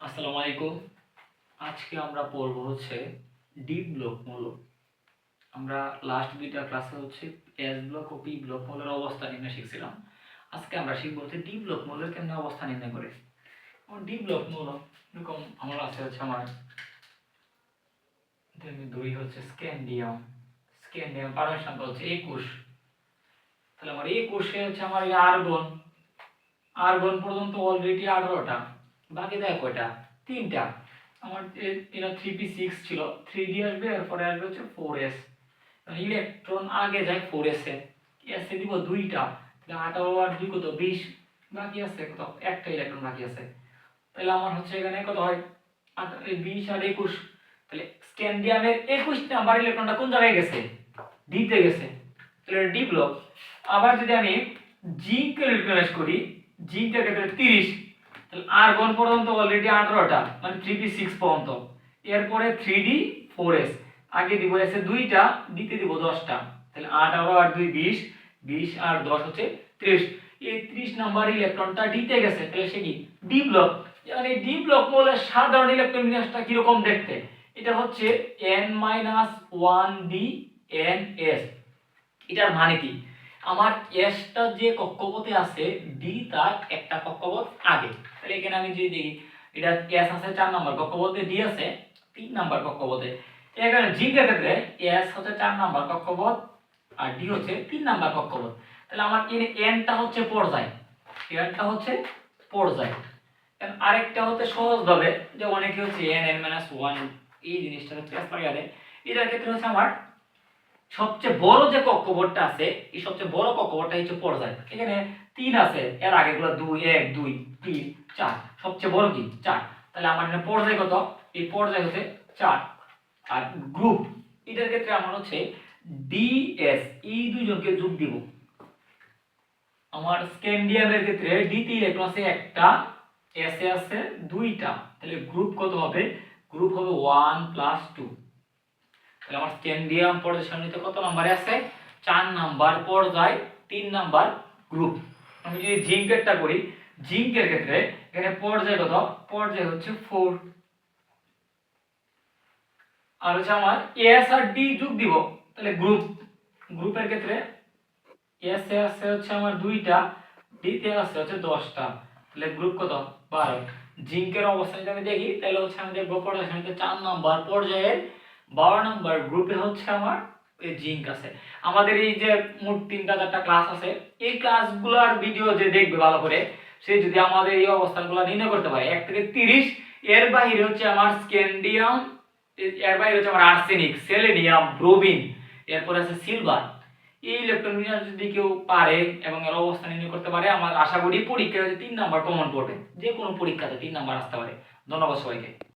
আসসালামু আলাইকুম। আজকে আমরা পড়ব হচ্ছে ডি ব্লক মূল আমরা লাস্ট দুইটা ক্লাসে হচ্ছে এস ব্লক ও পি ব্লক মূলের অবস্থা নির্ণয় শিখছিলাম। আজকে আমরা শিখব হচ্ছে ডি ব্লক মূলের কেমন অবস্থা নির্ণয় করে। ডি ব্লক মূল, এরকম আমার আছে হচ্ছে আমার দুই হচ্ছে স্ক্যান্ডিয়াম স্ক্যান্ডিয়াম পারমিশন হচ্ছে একুশ। তাহলে আমার একুশে হচ্ছে আমার আর্গন আর্গন পর্যন্ত অলরেডি আঠারোটা। বাকি দেখ কয়টা? তিনটা। আমার এটা থ্রি পি সিক্স ছিল। থ্রি ডি আসবে, এরপরে আসবে হচ্ছে ফোর এস ইলেকট্রন আগে যায় ফোর এসে এসে দিব? দুইটা। তাহলে আঠারো আর দুই কত? বিশ। বাকি আছে কত? একটা ইলেকট্রন বাকি আছে। তাহলে আমার হচ্ছে এখানে কত হয়? বিশ আর একুশ। তাহলে স্ক্যান্ডিয়ামের একুশ নাম্বার ইলেকট্রনটা কোন জায়গায় গেছে? ডিতে গেছে। তাহলে ডি ব্লক আবার যদি আমি জিঙ্ক ইলেকট্রনাইজ করি জিঙ্কের ক্ষেত্রে তিরিশ। তাহলে আর্গন পর্যন্ত অলরেডি আঠারোটা মানে থ্রি পি সিক্স পর্যন্ত। এরপরে থ্রি ডি ফোর এস আগে দিব এসে দুইটা দিতে দিব দশটা। তাহলে আঠারো আর দুই, বিশ। বিশ আর দশ হচ্ছে ত্রিশ। এই ত্রিশ নাম্বার ইলেকট্রনটা ডিতে গেছে, তাহলে সে কি? ডি ব্লক মানে ডি ব্লক বলে সাধারণ ইলেকট্রন বিন্যাসটা কীরকম দেখতে? এটা হচ্ছে N minus one D N S এটার মানে কি? আমার এসটা যে কক্ষপথে আছে ডি তার একটা কক্ষপথ আগে। তাহলে এখানে আমি যদি দেখি, এটা এস আছে চার নম্বর কক্ষপথে ডি আছে তিন নম্বর কক্ষপথে। এখানে জিঙ্কের ক্ষেত্রে এস হচ্ছে চার নম্বর কক্ষপথ আর ডি হচ্ছে তিন নম্বর কক্ষপথ। তাহলে আমার এনটা হচ্ছে পর্যায়। এনটা হচ্ছে পর্যায়। আরেকটা হচ্ছে সহজভাবে, যে অনেকে হচ্ছে এন এন মাইনাস ওয়ান এই জিনিসটা হচ্ছে এটার ক্ষেত্রে হচ্ছে আমার সবচেয়ে বড় যে কক্ষপথটা আছে, এই সবচেয়ে বড় কক্ষপথটা হচ্ছে পর্যায়। এখানে তিন আছে, এর আগেগুলো দুই, এক, দুই, তিন, চার। সবচেয়ে বড় কি? চার। তাহলে আমার এখানে পর্যায় কত? এই পর্যায় হচ্ছে চার। আর গ্রুপ এটার ক্ষেত্রে আমার হচ্ছে ডিএস এই দুইজনকে যোগ দিব। আমার স্ক্যান্ডিয়ামের ক্ষেত্রে ডিতে ইলেকট্রন আছে একটা এস এ আছে দুইটা। তাহলে গ্রুপ কত হবে? গ্রুপ হবে ওয়ান প্লাস টু তাহলে আমার স্ক্যান্ডিয়াম পর্যায় সারণীতে কত নম্বরে আছে? চার নাম্বার পর্যায়, তিন নাম্বার গ্রুপ আমি যদি জিঙ্কেরটা করি জিঙ্কের ক্ষেত্রে এখানে পর্যায় কত? পর্যায় হচ্ছে ফোর আর হচ্ছে আমার এস আর ডি যোগ দিব, তাহলে গ্রুপ গ্রুপের ক্ষেত্রে এস এ আছে হচ্ছে আমার দুইটা ডি তে আছে হচ্ছে দশটা। তাহলে গ্রুপ কত? বারো। জিঙ্কের অবস্থান যদি আমি দেখি, তাহলে হচ্ছে আমি দেখব সারণীতে চার নাম্বার পর্যায়ের বারো নম্বর গ্রুপে হচ্ছে আমার এই জিঙ্ক আছে। আমাদের এই যে মোট তিনটা চারটা ক্লাস আছে, এই ক্লাসগুলোর ভিডিও যে দেখবে ভালো করে, সে যদি আমাদের এই অবস্থানগুলো নির্ণয় করতে পারে, এক থেকে তিরিশ, এর বাইরে হচ্ছে আমার স্ক্যান্ডিয়াম এর বাইরে হচ্ছে আমার আর্সেনিক সেলেনিয়াম ব্রোবিন এরপরে আছে সিলভার এই ইলেকট্রন বিন্যাস যদি কেউ পারে এবং এর অবস্থান নির্ণয় করতে পারে, আমার আশা করি পরীক্ষায় তিন নাম্বার কমন পড়বে। যে কোনো পরীক্ষাতে তিন নাম্বার আসতে পারে। ধন্যবাদ সবাইকে।